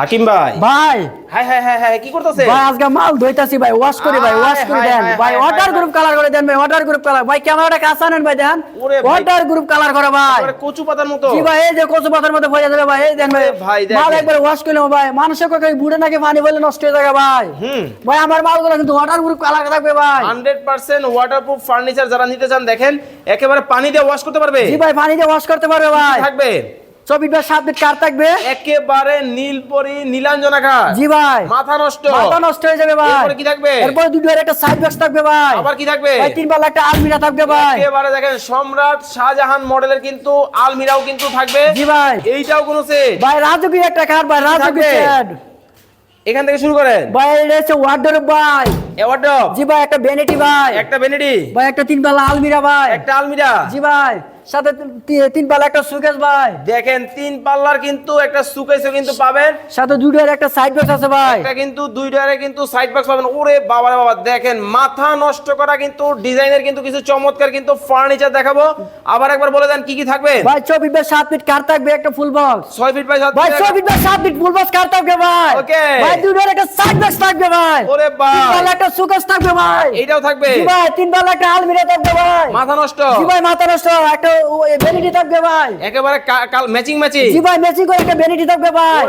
হাকিম ভাই। ভাই। হ্যাঁ হ্যাঁ হ্যাঁ হ্যাঁ কি করতেছে ভাই আজকে মাল ধুইতাছি ভাই ওয়াশ করি ভাই ওয়াশ করে হায়, দেন। ভাই হায়, ওয়াটার গ্রুপ কালার করে দেন ভাই ওয়াটার গ্রুপ কালার ভাই ক্যামেরাটা কাছে আনেন ভাই দেন। ওয়াটার গ্রুপ কালার করে ভাই। কচু পাতার মতো। জি ভাই এই যে কচু পাতার মধ্যে ভরে যাবে ভাই এই দেন ভাই। ভাই। মাল একবার ওয়াশ করলাম ভাই। মানুষের কথা বুড়ে নাকি পানি বলে নষ্ট হয়ে যাবে ভাই। হুম। ভাই আমার মালগুলো কিন্তু ওয়াটার গ্রুপ কালার থাকবে ভাই। হান্ড্রেড পার্সেন্ট ওয়াটারপ্রুফ ফার্নিচার যারা নিতে চান দেখেন একেবারে পানি দিয়ে ওয়াশ করতে পারবে। জি ভাই পানি দিয়ে ওয়াশ করতে পারবে ভাই। থাকবে? চব্বিশ বাই সাত কার থাকবে? একেবারে নীলপরি নীলাঞ্জনাকার জি ভাই। মাথা নষ্ট। মাথা নষ্ট হয়ে যাবে ভাই। এরপরে কি থাকবে? এরপরে দুটো একটা সাইড বক্স থাকবে ভাই। আবার কি থাকবে? ভাই তিন পাল্লা একটা আলমিরা থাকবে ভাই। একেবারে দেখেন সম্রাট শাহজাহান মডেলের কিন্তু আলমিরাও কিন্তু থাকবে। জি ভাই। এইটাও কোনো সেট ভাই রাজুকি একটা কার ভাই রাজুকি থাকবে? সেট এখান থেকে শুরু করেন। ভাই এটা হচ্ছে ওয়ার্ডরোব ভাই। এওয়ার্ডব জি ভাই একটা বেনেটি ভাই। একটা বেনেডি ভাই একটা তিন পাল্লা আলমিরা ভাই। একটা আলমিরা? জি ভাই। সাথে তিন পাল্লা একটা সুকেশ ভাই। দেখেন তিন পাল্লার কিন্তু একটা সুকেসও কিন্তু পাবেন। সাথে দুটোর একটা সাইড বক্স আছে ভাই। একটা কিন্তু দুই ডয়ারে কিন্তু সাইড বক্স পাবেন। ওরে বাবা বাবা দেখেন মাথা নষ্ট করা কিন্তু ডিজাইনের কিন্তু কিছু চমৎকার কিন্তু ফার্নিচার দেখাবো। আবার একবার বলে দেন কি কি থাকবে? ভাই চব্বিশ বাই সাত ফিট কার থাকবে একটা ফুল বক্স ছয় ফিট বাই সাত ভাই feet চব্বিশ বাই সাত ফিট ফুল বক্স কার থাকবে ভাই। Okay. ভাই দুটোর একটা সাইড বক্স থাকবে ভাই। ওরে তিন পাল্লা একটা সুকেশ থাকবে ভাই। এইটাও থাকবে। জি ভাই তিন পাল্লা একটা আলমিরা থাকবে ভাই। মাথা নষ্ট। জি ভাই মাথা নষ্ট। একটা বেনিটি থাকবে ভাই। একেবারে কাল ম্যাচিং ম্যাচিং জি ভাই ম্যাচিং করে একটা বেনিটি থাকবে ভাই।